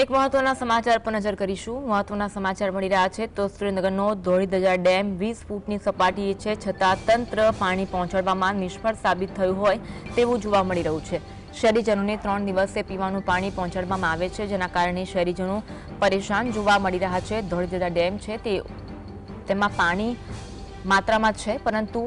એક મહત્વના સમાચાર પર નજર કરીશું. મહત્વના સમાચાર મળી રહ્યા છે. તો સુરેન્દ્રનગરનો ધોળીધજા ડેમ વીસ ફૂટની સપાટીએ છે, છતાં તંત્ર પાણી પહોંચાડવામાં નિષ્ફળ સાબિત થયું હોય તેવું જોવા મળી રહ્યું છે. શહેરીજનોને ત્રણ દિવસે પીવાનું પાણી પહોંચાડવામાં આવે છે, જેના કારણે શહેરીજનો પરેશાન જોવા મળી રહ્યા છે. ધોળીધજા ડેમ છે તે તેમાં પાણી માત્રામાં છે, પરંતુ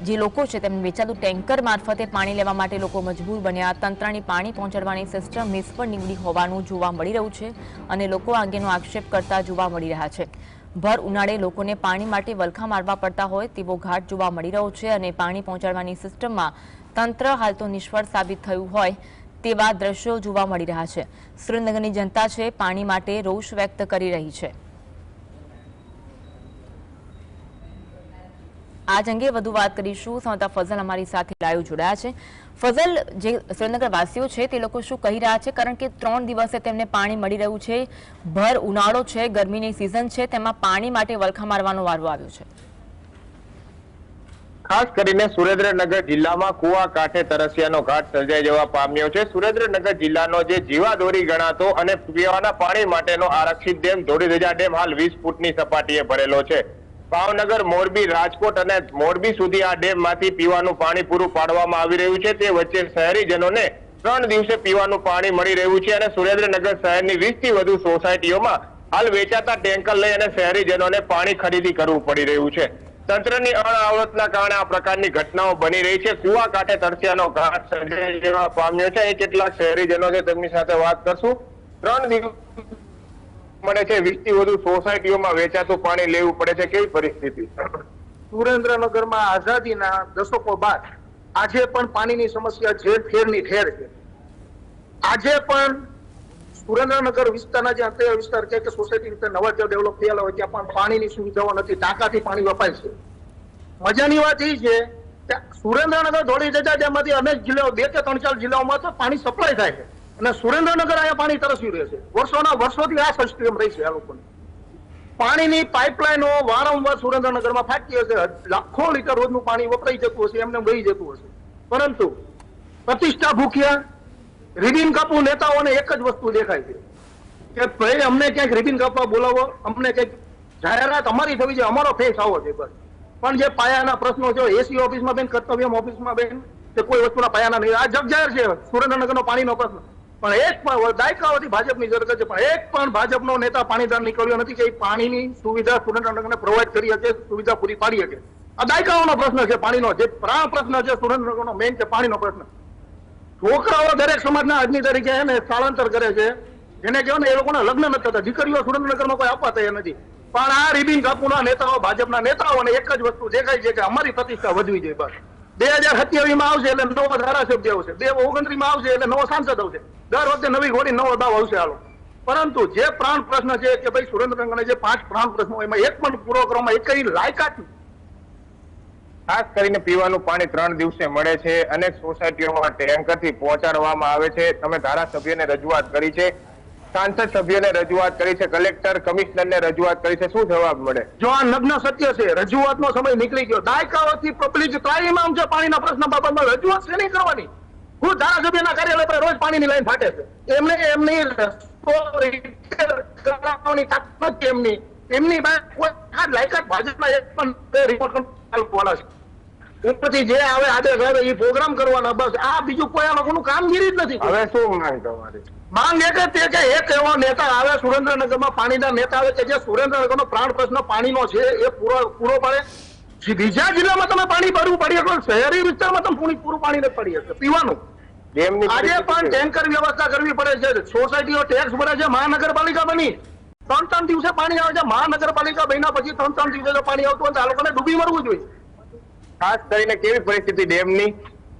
જે લોકો છે તેમને વેચાતું ટેન્કર મારફતે પાણી લેવા માટે લોકો મજબૂર બન્યા. તંત્રની પાણી પહોંચાડવાની સિસ્ટમ નિષ્ફળ નીવડી હોવાનું જોવા મળી રહ્યું છે અને લોકો અંગેનો આક્ષેપ કરતા જોવા મળી રહ્યા છે. ભર ઉનાળે લોકોને પાણી માટે વલખા મારવા પડતા હોય તેવો ઘાટ જોવા મળી રહ્યો છે અને પાણી પહોંચાડવાની સિસ્ટમમાં તંત્ર હાલ તો નિષ્ફળ સાબિત થયું હોય તેવા દ્રશ્યો જોવા મળી રહ્યા છે. સુરેન્દ્રનગરની જનતા છે પાણી માટે રોષ વ્યક્ત કરી રહી છે. આજ અંગે વધુ વાત કરીશું. સંવાદદાતા ફઝલ અમારી સાથે લાઈવ જોડાયા છે. ફઝલ, જે સુરેન્દ્રનગર વાસીઓ છે, તે લોકો શું કહી રહ્યા છે? કારણ કે ત્રણ દિવસે તેમને પાણી મળી રહ્યું છે. ભર ઉનાળો છે, ગરમીની સિઝન છે. તેમાં પાણી માટે વલખા મારવાનો વારો આવ્યો છે. ખાસ કરીને સુરેન્દ્રનગર જિલ્લામાં કુવા કાંઠે તરસિયાનો ઘાટ સર્જાઈ જવા પામ્યો છે. સુરેન્દ્રનગર જિલ્લાનો જે જીવાદોરી ગણાતો અને પીવાના પાણી માટેનો આરક્ષિત ડેમ ધોળીધજા ડેમ હાલ વીસ ફૂટની સપાટીએ ભરેલો છે. ભાવનગર, મોરબી, રાજકોટ અને મોરબી સુધી આ ડેમમાંથી પીવાનું પાણી પૂરું પાડવામાં આવી રહ્યું છે. તે વચ્ચે શહેરીજનોને ત્રણ દિવસે પીવાનું પાણી મળી રહ્યું છે અને સુરેન્દ્રનગર શહેરની વીસથી વધુ સોસાયટીઓમાં હાલ વેચાતા ટેન્કર લઈ અને શહેરીજનોને પાણી ખરીદી કરવું પડી રહ્યું છે. તંત્રની અણઆવડતના કારણે આ પ્રકારની ઘટનાઓ બની રહી છે. કુવા કાંઠે તરસ્યાનો ઘાટ સર્જાઈ પામ્યો છે. એ કેટલાક શહેરીજનો છે તેમની સાથે વાત કરશું. ત્રણ દિવસ મળે છે વીસથી વધુ સોસાયટીઓમાં વેચાતું પાણી લેવું પડે છે, કેવી પરિસ્થિતિ? સુરેન્દ્રનગરમાં આઝાદીના દશકો બાદ આજે પણ પાણીની સમસ્યા ઠેર ઠેરની ઠેર છે. આજે પણ સુરેન્દ્રનગર વિસ્તારના જે અંતરિયાળ વિસ્તાર છે કે સોસાયટી રીતે નવા જે ડેવલપ થયેલા હોય ત્યાં પણ પાણીની સુવિધાઓ નથી, ટાંકાથી પાણી વપાય છે. મજાની વાત એ છે કે સુરેન્દ્રનગર ધોળી જતા જેમાંથી અનેક જિલ્લાઓ, બે કે ત્રણ ચાર જિલ્લાઓમાં તો પાણી સપ્લાય થાય છે. અને સુરેન્દ્રનગર અહીંયા પાણી તરસ્યું રહે છે. વર્ષોના વર્ષોથી આ સિસ્ટમ રહી છે આ લોકોની. પાણીની પાઇપલાઇનો વારંવાર સુરેન્દ્રનગરમાં ફાટતી હશે. લાખો લીટર રોજનું પાણી વપરાઈ જતું હશે, એમને વહી જતું હશે. પરંતુ પ્રતિષ્ઠા ભૂખ્યા, રિબિન કાપવું નેતાઓને એક જ વસ્તુ દેખાય છે કે ભાઈ, અમને ક્યાંક રિબિન કાપવા બોલાવો, અમને ક્યાંક જાહેરાત અમારી થવી છે અમારો ફેસ આવો છે બસ. પણ જે પાયાના પ્રશ્નો છે એસી ઓફિસમાં બેન, કર્તવ્યમ ઓફિસમાં બેન, કે કોઈ વસ્તુના પાયાના નહીં. આ જગજાહેર છે, સુરેન્દ્રનગરનો પાણીનો પ્રશ્ન. પણ એક પણ દાયકાઓથી ભાજપની સરકાર છે પણ એક પણ ભાજપનો નેતા પાણીદાર નીકળ્યો નથી કે પાણીની સુવિધા સુરેન્દ્રનગરને પ્રોવાઈડ કરી શકે, સુવિધા પૂરી પાડી શકે. આ દાયકાઓનો પ્રશ્ન છે પાણીનો. જે પ્રાણ પ્રશ્ન છે સુરેન્દ્રનગરનો મેઇન છે પાણીનો પ્રશ્ન. છોકરાઓ દરેક સમાજના આજની તરીકે એને સ્થળાંતર કરે છે. જેને કહેવાય ને એ લોકોના લગ્ન નથી થતા. દીકરીઓ સુરેન્દ્રનગરમાં કોઈ આપવા તૈયાર નથી. પણ આ રિબિન કાપુના નેતાઓ, ભાજપના નેતાઓને એક જ વસ્તુ દેખાય છે કે અમારી પ્રતિષ્ઠા વધવી જોઈએ બસ. બે હજાર સત્યાવીસમાં આવશે એટલે નવો ધારાસભ્ય આવશે. બે ઓગણત્રીસમાં આવશે એટલે નવો સાંસદ આવશે. દર વખતે નવી ઘોડી, નવો દાવ આવશે હાલો. પરંતુ જે પ્રાણ પ્રશ્ન છે કે ભાઈ સુરેન્દ્રનગરના જે પાંચ પ્રાણ પ્રશ્નો એમાં એક પણ પૂરો કરવામાં એક કઈ લાયકાત. ખાસ કરીને પીવાનું પાણી ત્રણ દિવસે મળે છે. અનેક સોસાયટીઓમાં ટેન્કરથી પહોંચાડવામાં આવે છે. તમે ધારાસભ્યને રજૂઆત કરી છે. સાંસદ સભ્યને રજૂઆત કરી છે, કલેક્ટર, કમિશનરને રજૂઆત કરી છે. શું જવાબ મળે? જો આ નગ્ન સત્ય છે, રજૂઆતનો સમય નીકળી ગયો. દાયકાઓથી પબ્લિક ત્રાહીમામ છે, પાણીના પ્રશ્ન બાબતમાં રજૂઆત છે નહીં કરવાની. હું ધારાસભ્યના કાર્યાલય પર રોજ પાણીની લાઈન ફાટે છે. એમને એમની કરાવવાની તાકાત એમની. એમની પાસે કોઈ લાયકાત ભાજપના એક પણ રિપોર્ટ વાળા છે. ઉપરથી જે આવે આદેશ આવે એ પ્રોગ્રામ કરવાના બસ. આ બીજું કોઈ આ લોકોનું કામગીરી જ નથી. હવે શું માંગ તમારી? માંગ એક તે કે એક એવો નેતા આવે સુરેન્દ્રનગરમાં પાણીના નેતા આવે કે જે સુરેન્દ્રનગરનો પ્રાણ પ્રશ્ન પાણીનો છે એ પૂરો પૂરો પાડે. બીજા જિલ્લામાં તમે પાણી ભરવું પડી શકો શહેરી વિસ્તારમાં તમે પૂરી- પૂરું પાણી નથી પડી શકે પીવાનું. આજે પણ ટેન્કર વ્યવસ્થા કરવી પડે છે. સોસાયટીઓ ટેક્સ ભરે છે મહાનગરપાલિકા બની. ત્રણ ત્રણ દિવસે પાણી આવે છે મહાનગરપાલિકા બન્યા પછી ત્રણ ત્રણ દિવસે પાણી આવતું હોય તો આ લોકોને ડૂબી મરવું જોઈએ. ખાસ કરીને કેવી પરિસ્થિતિ ડેમની?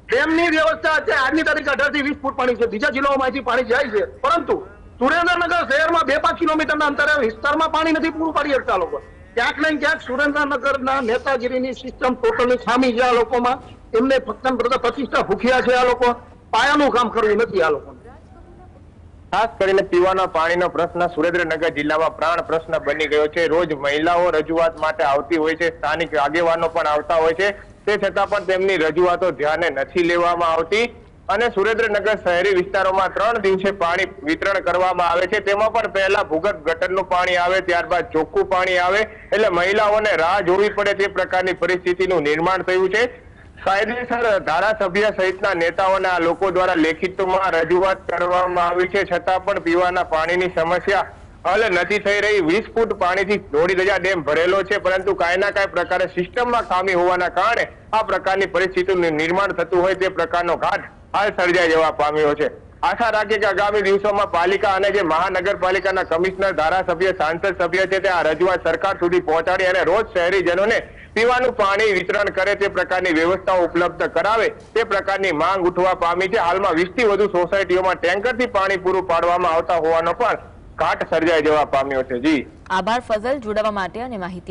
ડેમની વ્યવસ્થા છે. આજની તારીખ અઢારથી વીસ ફૂટ પાણી છે. બીજા જિલ્લાઓમાંથી પાણી જાય છે. પરંતુ સુરેન્દ્રનગર શહેરમાં બે પાંચ કિલોમીટરના અંતરે વિસ્તારમાં પાણી નથી પૂરું પાડી શકતા લોકો. ક્યાંક ને ક્યાંક સુરેન્દ્રનગરના નેતાગીરીની સિસ્ટમ ટોટલી ખામી છે આ લોકોમાં. એમને ફક્ત પ્રતિષ્ઠા ભૂખ્યા છે આ લોકો. પાયાનું કામ કરવું નથી આ લોકો ખાસ કરીને પીવાના પાણીનો પ્રશ્ન સુરેન્દ્રનગર જિલ્લામાં પ્રાણ પ્રશ્ન બની ગયો છે. રોજ મહિલાઓ રજૂઆત માટે આવતી હોય છે. સ્થાનિક આગેવાનો પણ આવતા હોય છે. તે છતાં પણ તેમની રજૂઆતો ધ્યાને નથી લેવામાં આવતી અને સુરેન્દ્રનગર શહેરી વિસ્તારોમાં ત્રણ દિવસે પાણી વિતરણ કરવામાં આવે છે. તેમાં પણ પહેલા ભૂગર્ભ ગટરનું પાણી આવે, ત્યારબાદ ચોખ્ખું પાણી આવે. એટલે મહિલાઓને રાહ જોવી પડે તે પ્રકારની પરિસ્થિતિનું નિર્માણ થયું છે. કાયદેસર ધારાસભ્ય સહિતના નેતાઓને લોકો દ્વારા લેખિતમાં રજૂઆત કરવામાં આવી છે. છતાં પણ પીવાના પાણીની સમસ્યા હલ નથી થઈ રહી. વીસ ફૂટ પાણીથી દોઢી દજા ડેમ ભરેલો છે, પરંતુ કાંઈ ના કાંઈ પ્રકારે સિસ્ટમમાં ખામી હોવાના કારણે આ પ્રકારની પરિસ્થિતિનું નિર્માણ થતું હોય તે પ્રકારનો ઘાટ હાલ સર્જાઈ જવા પામ્યો છે. આશા રાખીએ કે આગામી દિવસોમાં પાલિકા અને જે મહાનગરપાલિકાના કમિશનર, ધારાસભ્ય, સાંસદ સભ્ય છે, તે આ રજૂઆત સરકાર સુધી પહોંચાડી અને રોજ શહેરીજનોને પીવાનું પાણી વિતરણ કરે તે પ્રકારની વ્યવસ્થાઓ ઉપલબ્ધ કરાવે તે પ્રકારની માંગ ઉઠવા પામી છે. હાલમાં વીસથી વધુ સોસાયટીઓમાં ટેન્કરથી પાણી પૂરું પાડવામાં આવતા હોવાનો પણ ઘાટ સર્જાય જવા પામ્યો છે. જી. આભાર ફઝલ જોડાવા માટે અને માહિતી